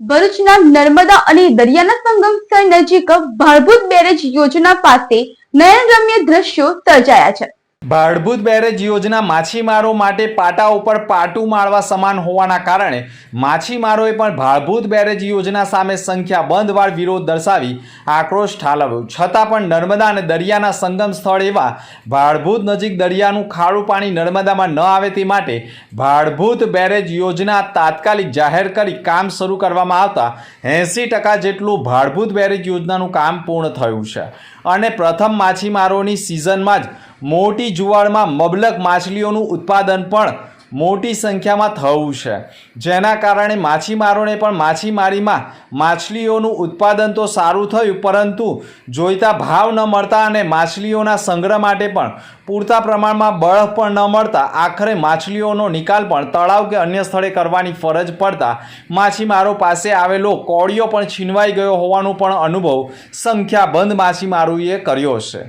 ભરૂચના નર્મદા અને દરિયાના સંગમ સ્થળ નજીક ભારભૂત બેરેજ યોજના પાસે નયનરમ્ય દ્રશ્યો સર્જાયા છે. ભાડભૂત બેરેજ યોજના માછીમારો માટે પાટા ઉપર પાટું મારવા સમાન હોવાના કારણે માછીમારોએ પણ ભાડભૂત બેરેજ યોજના સામે સંખ્યાબંધવાર વિરોધ દર્શાવી આક્રોશ ઠાલવ્યો. છતાં પણ નર્મદા અને દરિયાના સંગમ સ્થળ એવા ભાડભૂત નજીક દરિયાનું ખારું પાણી નર્મદામાં ન આવે તે માટે ભાડભૂત બેરેજ યોજના તાત્કાલિક જાહેર કરી કામ શરૂ કરવામાં આવતા એંસી ટકા જેટલું ભાડભૂત બેરેજ યોજનાનું કામ પૂર્ણ થયું છે. અને પ્રથમ માછીમારોની સિઝનમાં જ મોટી જુવાળમાં મબલક માછલીઓનું ઉત્પાદન પણ મોટી સંખ્યામાં થવું છે. જેના કારણે માછીમારોને પણ માછીમારીમાં માછલીઓનું ઉત્પાદન તો સારું થયું, પરંતુ જોઈતા ભાવ ન મળતા અને માછલીઓના સંગ્રહ માટે પણ પૂરતા પ્રમાણમાં બળફ પણ ન મળતા, આખરે માછલીઓનો નિકાલ પણ તળાવ કે અન્ય સ્થળે કરવાની ફરજ પડતા માછીમારો પાસે આવેલો કોળિયો પણ છીનવાઈ ગયો હોવાનો પણ અનુભવ સંખ્યાબંધ માછીમારોએ કર્યો છે.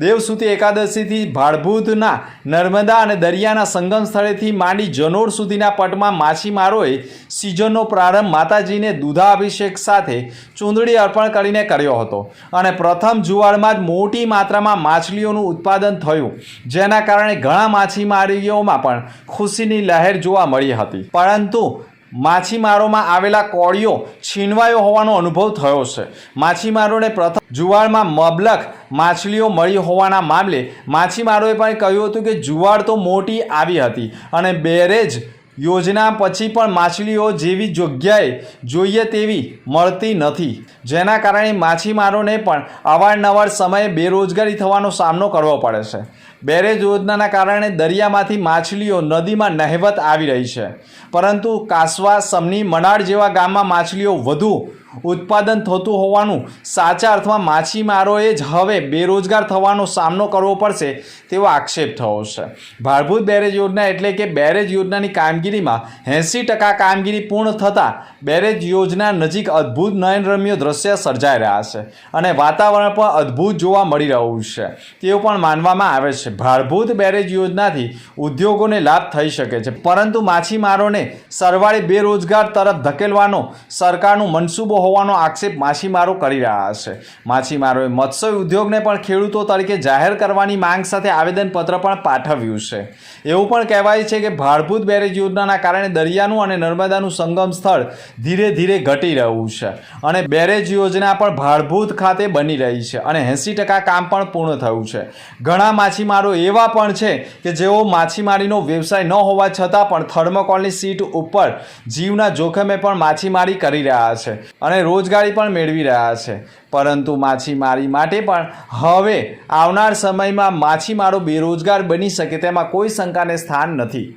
દેવસુતી એકાદશીથી ભાડભૂતના નર્મદા અને દરિયાના સંગમ સ્થળેથી માંડી જનોર સુધીના પટમાં માછીમારોએ સિઝનનો પ્રારંભ માતાજીને દૂધાભિષેક સાથે ચૂંદડી અર્પણ કરીને કર્યો હતો. અને પ્રથમ જુવાળમાં જ મોટી માત્રામાં માછલીઓનું ઉત્પાદન થયું, જેના કારણે ઘણા માછીમારીઓમાં પણ ખુશીની લહેર જોવા મળી હતી. પરંતુ માછીમારોમાં આવેલા કોળીઓ છીનવાયો હોવાનો અનુભવ થયો છે. માછીમારોને પ્રથમ જુવાળમાં મબલક માછલીઓ મળી હોવાના મામલે માછીમારોએ પણ કહ્યું હતું કે જુવાળ તો મોટી આવી હતી અને બેરેજ યોજના પછી પણ માછલીઓ જેવી જગ્યાએ જોઈએ તેવી મળતી નથી. જેના કારણે માછીમારોને પણ અવારનવાર સમયે બેરોજગારી થવાનો સામનો કરવો પડે છે. બેરેજ યોજનાના કારણે દરિયામાંથી માછલીઓ નદીમાં નહેવત આવી રહી છે. પરંતુ કાસવા, સમની મનાડ જેવા ગામમાં માછલીઓ વધુ ઉત્પાદન થતું હોવાનું સાચા અર્થમાં માછીમારોએ જ હવે બેરોજગાર થવાનો સામનો કરવો પડશે તેવો આક્ષેપ થયો છે. ભાડભૂત બેરેજ યોજના એટલે કે બેરેજ યોજનાની કામગીરીમાં એંસી ટકા કામગીરી પૂર્ણ થતાં બેરેજ યોજના નજીક અદ્ભુત નયનરમ્ય દ્રશ્ય સર્જાઈ રહ્યા છે અને વાતાવરણ પણ અદ્ભુત જોવા મળી રહ્યું છે. તેવું પણ માનવામાં આવે છે. ભાડભૂત બેરેજ યોજનાથી ઉદ્યોગોને લાભ થઈ શકે છે. પરંતુ માછીમારોને સરવાળે બેરોજગાર તરફ ધકેલવાનો સરકારનું મનસૂબો હોવાનો આક્ષેપ માછીમારો કરી રહ્યા છે. માછીમારોએ મત્સ્ય ઉદ્યોગને પણ ખેડૂતો તરીકે જાહેર કરવાની માંગ સાથે આવેદનપત્ર પણ પાઠવ્યું છે. એવું પણ કહેવાય છે કે ભાળભૂત બેરેજ યોજનાના કારણે દરિયાનું અને નર્મદાનું સંગમ સ્થળ ધીરે ધીરે ઘટી રહ્યું છે અને બેરેજ યોજના પણ ભાળભૂત ખાતે બની રહી છે અને એંસી ટકા કામ પણ પૂર્ણ થયું છે. ઘણા માછીમારો એવા પણ છે કે જેઓ માછીમારીનો વ્યવસાય ન હોવા છતાં પણ થર્મોકોલની સીટ ઉપર જીવના જોખમે પણ માછીમારી કરી રહ્યા છે અને રોજગારી પણ મેળવી રહ્યા છે. પરંતુ માછીમારી માટે પણ હવે આવનાર સમયમાં માછીમારો બેરોજગાર બની શકે તેમાં કોઈ શંકાને સ્થાન નથી.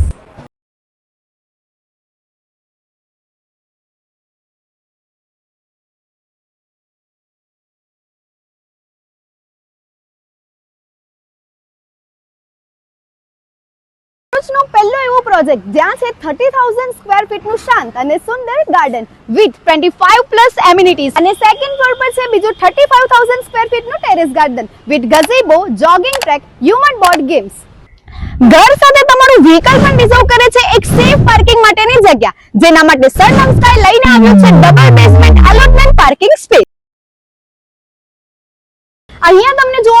ભરૂચનો પહેલો એવો પ્રોજેક્ટ જ્યાં છે થર્ટી થાઉઝન્ડ સ્ક્વેર ફીટનું શાંત અને સુંદર garden with twenty five plus amenities અને સેકન્ડ ફ્લોર પર છે બીજું thirty five thousand square terrace garden with gazebo jogging track human board games ઘર સાથે તમારું વ્હીકલ પણ રિઝર્વ કરે છે એક સેફ પાર્કિંગ માટેની જગ્યા, જેના માટે સર નમસ્કાર લઈને આવ્યો છે double basement allotment parking space અહીંયા તમને જોવા